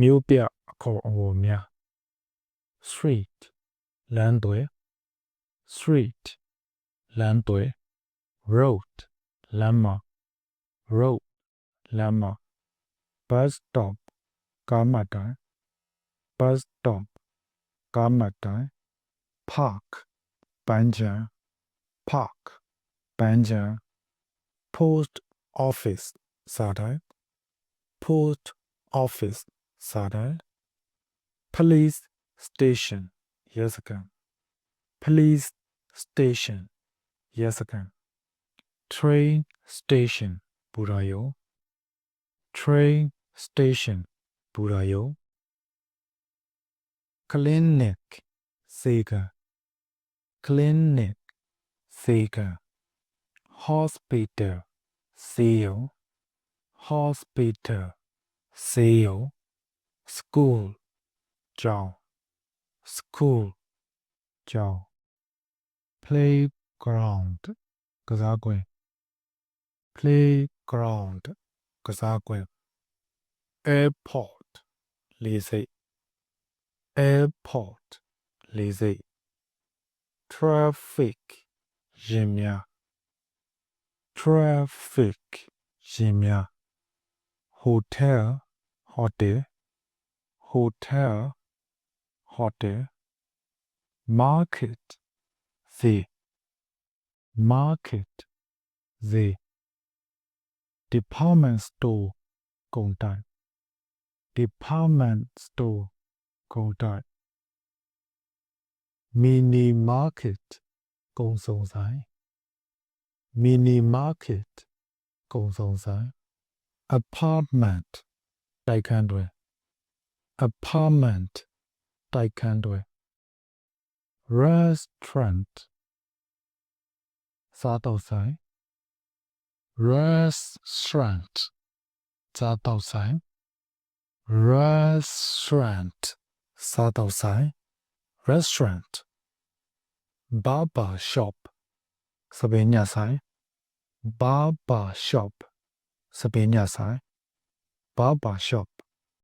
မြို့ပြအခေါ်အဝေါ်များ street လမ်းတွေ street လမ်းတွေ road လမ်းမ road လမ်းမ bus stop ကားမှတ်တိုင် bus stop ကားမှတ်တိုင် park ပန်းခြံ park ပန်းခြံ post office စာတိုင် post office Sada. Police station. Yasaka. Police station. Yasaka. Train station. Burayo. Train station. Burayo. Clinic. Sega. Clinic. Sega. Hospital. Sale. Hospital. Sale school, jaw, school, jaw. Playground, kazakwe. Playground, kazakwe. Airport, lazy. Airport, lazy. Traffic, ziemia. Traffic, ziemia. Hotel, hotel. hotel hotel market ဈေး market ဈေး department store ကုန်တိုက် department store ကုန်တိုက် mini market ကုန်စုံဆိုင် mini market ကုန်စုံဆိုင် apartment တိုက်ခန်းတွင် apartment တိုက်ခန်းတွင် restaurant စားတောက်ဆိုင် restaurant စားတောက်ဆိုင် restaurant စားတောက်ဆိုင် restaurant barber shop စပင်းညဆိုင် barber shop စပင်းညဆိုင် barber shop